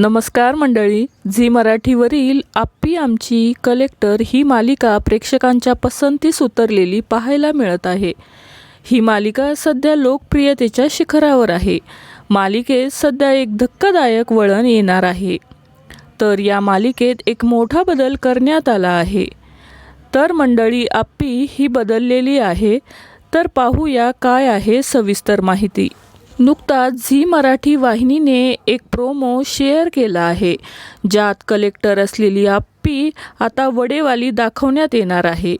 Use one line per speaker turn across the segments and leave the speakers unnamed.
नमस्कार मंडळी झी मराठीवरील आप्पी आमची कलेक्टर ही मालिका प्रेक्षकांच्या पसंतीस उतरलेली पाहायला मिळत आहे. ही मालिका सध्या लोकप्रियतेच्या शिखरावर आहे. मालिकेत सध्या एक धक्कादायक वळण येणार आहे. तर या मालिकेत एक मोठा बदल करण्यात आला आहे. तर मंडळी आप्पी ही बदललेली आहे. तर पाहूया काय आहे सविस्तर माहिती. नुकताच झी मराठी वाहिनीने एक प्रोमो शेअर केला आहे ज्यात कलेक्टर असलेली आप्पी आता वडेवाली दाखवण्यात येणार आहे.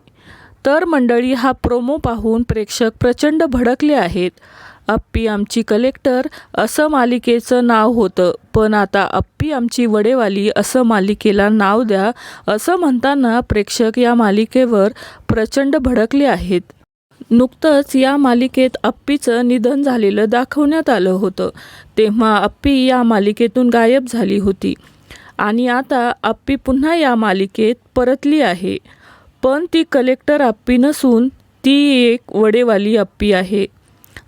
तर मंडळी हा प्रोमो पाहून प्रेक्षक प्रचंड भडकले आहेत. अप्पी आमची कलेक्टर असं मालिकेचं नाव होतं पण आता अप्पी आमची वडेवाली असं मालिकेला नाव द्या असं म्हणताना प्रेक्षक या मालिकेवर प्रचंड भडकले आहेत. नुकतंच या मालिकेत अप्पीचं निधन झालेलं दाखवण्यात आलं होतं. तेव्हा अप्पी या मालिकेतून गायब झाली होती. आणि आता अप्पी पुन्हा या मालिकेत परतली आहे. पण ती कलेक्टर अप्पी नसून ती एक वडेवाली अप्पी आहे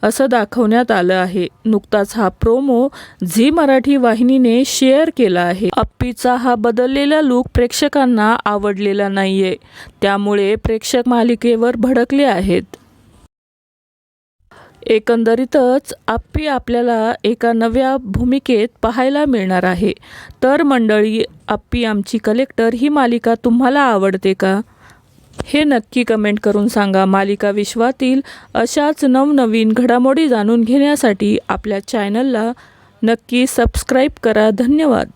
असं दाखवण्यात आलं आहे. नुकताच हा प्रोमो झी मराठी वाहिनीने शेअर केला आहे. अप्पीचा हा बदललेला लूक प्रेक्षकांना आवडलेला नाहीये. त्यामुळे प्रेक्षक मालिकेवर भडकले आहेत. एकंदरीतच आप्पी आपल्याला एका नव्या भूमिकेत पाहायला मिळणार आहे. तर मंडळी आप्पी आमची कलेक्टर ही मालिका तुम्हाला आवडते का? हे नक्की कमेंट करून सांगा. मालिका विश्वातील अशाच नवनवीन घडामोडी जाणून घेण्यासाठी आपल्या चॅनलला नक्की सबस्क्राईब करा. धन्यवाद.